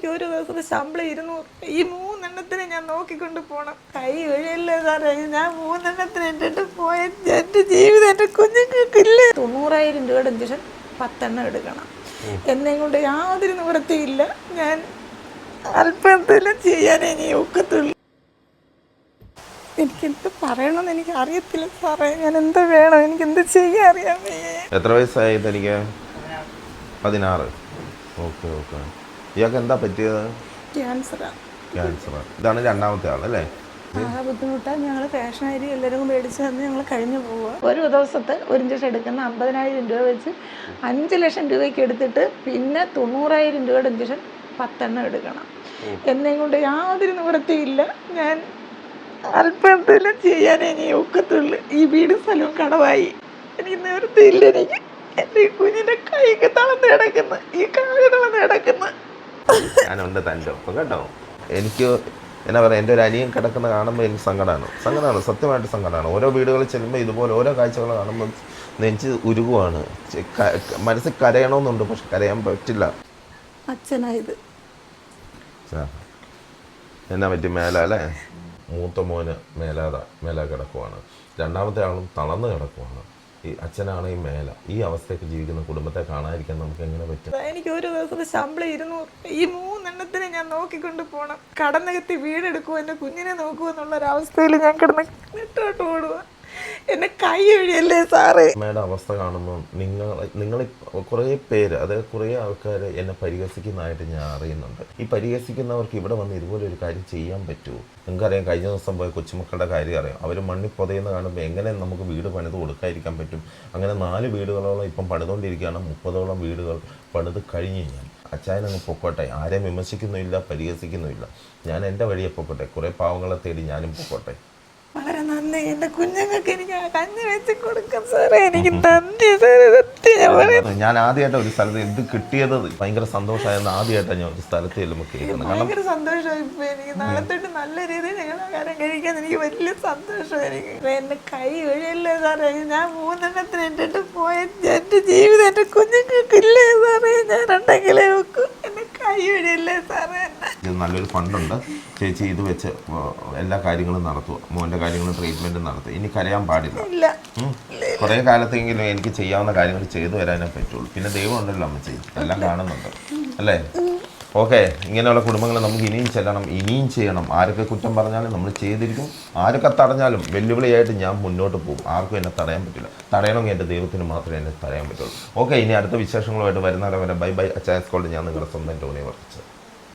എനിക്ക് ഒരു ദിവസത്തെ ശമ്പളം ഇരുന്നൂറ് ഈ മൂന്നെണ്ണത്തിന് ഞാൻ നോക്കിക്കൊണ്ട് പോണം. കൈ വഴിയല്ലേ സാറേ ഞാൻ മൂന്നെണ്ണത്തിന് എന്റെ പോയ എന്റെ ജീവിതം എന്റെ കുഞ്ഞുങ്ങൾക്കില്ലേ? തൊണ്ണൂറായിരം രൂപയുടെ ഇഞ്ചക്ഷൻ പത്തെണ്ണം എടുക്കണം. എന്നെ കൊണ്ട് യാതൊരു നിവൃത്തിയില്ല ഞാൻ അല്പത്തിലും ചെയ്യാൻ ഇനി ഒക്കത്തുള്ളൂ. എനിക്കെന്ത് പറയണമെന്ന് എനിക്ക് അറിയത്തില്ല സാറേ. ഞാൻ എന്ത് വേണം? എനിക്ക് എന്ത് ചെയ്യാൻ അറിയാൻ എത്ര വയസ്സായി തനിക്ക്? പതിനാറ്. Okay okay. ഇയാൾക്ക് എന്താ പറ്റിയത്? ക്യാൻസറാ. ക്യാൻസർ ഇതാണ് രണ്ടാമത്തെ ആൾ അല്ലേ? ആ ബുദ്ധിമുട്ടാണ് ഞങ്ങൾ അരി എല്ലാവരും മേടിച്ച് തന്ന് ഞങ്ങൾ കഴിഞ്ഞു പോവുക ഒരു ദിവസത്തെ ഒരു ഇഞ്ചക്ഷൻ എടുക്കുന്ന അമ്പതിനായിരം രൂപ വെച്ച് അഞ്ച് ലക്ഷം രൂപയ്ക്ക് എടുത്തിട്ട് പിന്നെ തൊണ്ണൂറായിരം രൂപയുടെ ഇഞ്ചക്ഷൻ പത്തെണ്ണം എടുക്കണം. എന്നെ കൊണ്ട് യാതൊരു നിവൃത്തിയില്ല ഞാൻ അല്പത്തെല്ലാം ചെയ്യാൻ ഇനി ഒക്കത്തുള്ളൂ. ഈ വീട് സ്ഥലവും കടവായി. എനിക്ക് നിവൃത്തിയില്ല. എനിക്ക് എന്റെ കുഞ്ഞിന്റെ കൈക്ക് തളർന്ന് കിടക്കുന്നു. ഈ ഞാനുണ്ട് തന്റെ ഒപ്പം കേട്ടോ? എനിക്ക് എന്നാ പറയുക എന്റെ ഒരു അനിയൻ കിടക്കുന്ന കാണുമ്പോൾ എനിക്ക് സങ്കടമാണ്. സങ്കടമാണ് സത്യമായിട്ട് സങ്കടമാണ്. ഓരോ വീടുകളിൽ ചെല്ലുമ്പോൾ ഇതുപോലെ ഓരോ കാഴ്ചകൾ കാണുമ്പോൾ നെഞ്ച് ഉരുകുവാണ്. മനസ്സ് മനസ്സിൽ കരയണമെന്നുണ്ട് പക്ഷെ കരയാൻ പറ്റില്ല. അച്ഛനായത്. എന്നാ പറ്റി? മേല അല്ലേ മൂത്ത മോന് മേലാത മേല കിടക്കുവാണ്. രണ്ടാമത്തെ ആളും തളർന്ന് കിടക്കുവാണ്. ഈ അച്ഛനാണ് ഈ മേല. ഈ അവസ്ഥയൊക്കെ ജീവിക്കുന്ന കുടുംബത്തെ കാണാതിരിക്കാൻ നമുക്ക് എങ്ങനെ പറ്റും? എനിക്ക് ഒരു ദിവസത്തെ ശമ്പളം ഇരുന്നൂറ് ഈ മൂന്നെണ്ണത്തിന് ഞാൻ നോക്കിക്കൊണ്ട് പോണം. കടന്നകത്തി വീടെടുക്കുമോ എന്റെ കുഞ്ഞിനെ നോക്കുമോ എന്നുള്ള ഒരു ഒരവസ്ഥയിൽ ഞാൻ കിടന്ന് നെട്ടോട്ട് ഓടുക എന്നെ കൈ ഒഴിയല്ലേ സാറേ? അമ്മയുടെ അവസ്ഥ കാണുമ്പോൾ നിങ്ങൾ നിങ്ങൾ കുറേ പേര് അതായത് കുറേ ആൾക്കാർ എന്നെ പരിഹസിക്കുന്നതായിട്ട് ഞാൻ അറിയുന്നുണ്ട്. ഈ പരിഹസിക്കുന്നവർക്ക് ഇവിടെ വന്ന് ഇതുപോലെ ഒരു കാര്യം ചെയ്യാൻ പറ്റുമോ നിങ്ങൾക്കറിയാം കഴിഞ്ഞ ദിവസം പോയ കൊച്ചുമക്കളുടെ കാര്യം അറിയാം. അവർ മണ്ണിൽ പൊതയെന്ന് കാണുമ്പോൾ എങ്ങനെ നമുക്ക് വീട് പണിത് കൊടുക്കാതിരിക്കാൻ പറ്റും? അങ്ങനെ നാല് വീടുകളോളം ഇപ്പം പണിതുകൊണ്ടിരിക്കുകയാണ്. മുപ്പതോളം വീടുകൾ പണിത് കഴിഞ്ഞു ഞാൻ. അച്ചായൻ അങ്ങ് പൊക്കോട്ടെ. ആരെയും വിമർശിക്കുന്നുമില്ല പരിഹസിക്കുന്നുമില്ല. ഞാൻ എന്റെ വഴിയെ പൊക്കോട്ടെ. കുറേ പാവങ്ങളെ തേടി ഞാനും പൊക്കോട്ടെ. നന്ദി. എന്റെ കുഞ്ഞുങ്ങൾക്ക് എനിക്ക് കഞ്ഞി വെച്ച് കൊടുക്കും സാറേ. എനിക്ക് നന്ദി സാറേ. സത്യം ഞാൻ പറയാം ഞാൻ ആദ്യമായിട്ട് ഒരു സ്ഥലത്ത് എന്ത് കിട്ടിയത്. ഭയങ്കര സന്തോഷമായിരുന്നു ആദ്യമായിട്ടാണ് ഞാൻ ഒരു സ്ഥലത്ത് ചെല്ലുമ്പോൾ കേൾക്കുന്നത് കാരണം ഭയങ്കര സന്തോഷമായി ഇപ്പൊ എനിക്ക് നാളെ തൊട്ട് നല്ല രീതിയിൽ ഞങ്ങൾ ആഹാരം കഴിക്കാൻ എനിക്ക് വലിയ സന്തോഷമായിരിക്കും. എന്നെ എന്റെ കൈ വഴിയല്ലേ സാറേ. ഞാൻ മൂന്നെണ്ണത്തിന് എന്റെ പോയ എന്റെ ജീവിതം എന്റെ കുഞ്ഞുങ്ങൾക്കില്ലേ സാറേ ഞാൻ ഉണ്ടെങ്കിലേ വെക്കൂ എന്റെ കൈ വഴിയല്ലേ സാറേ എന്നെ ഇത് നല്ലൊരു ഫണ്ടുണ്ട്. ചേച്ചി ഇത് വെച്ച് എല്ലാ കാര്യങ്ങളും നടത്തുക മോന്റെ കാര്യങ്ങളും ട്രീറ്റ്മെന്റും നടത്തുക ഇനി കരയാൻ പാടില്ല. കുറേ കാലത്തെങ്കിലും എനിക്ക് ചെയ്യാവുന്ന കാര്യങ്ങൾ ചെയ്തു വരാനേ പറ്റുള്ളൂ. പിന്നെ ദൈവം ഉണ്ടല്ലോ അമ്മച്ചി. എല്ലാം കാണുന്നുണ്ട്. അല്ലേ? ഓക്കെ. ഇങ്ങനെയുള്ള കുടുംബങ്ങൾ നമുക്ക് ഇനിയും ചെല്ലണം ഇനിയും ചെയ്യണം. ആരൊക്കെ കുറ്റം പറഞ്ഞാലും നമ്മൾ ചെയ്തിരിക്കും. ആരൊക്കെ തടഞ്ഞാലും വെല്ലുവിളിയായിട്ട് ഞാൻ മുന്നോട്ട് പോകും. ആർക്കും എന്നെ തടയാൻ പറ്റില്ല. തടയണമെങ്കിൽ എന്റെ ദൈവത്തിന് മാത്രമേ എന്നെ തടയാൻ പറ്റുള്ളൂ. ഓക്കെ ഇനി അടുത്ത വിശേഷങ്ങളുമായിട്ട് വരുന്നവരെ വരെ ബൈ ബൈ. അച്ചായസ് കോൾഡ് ഞാൻ നിങ്ങളുടെ സ്വന്തം ടോണി വർക്കിച്ചത്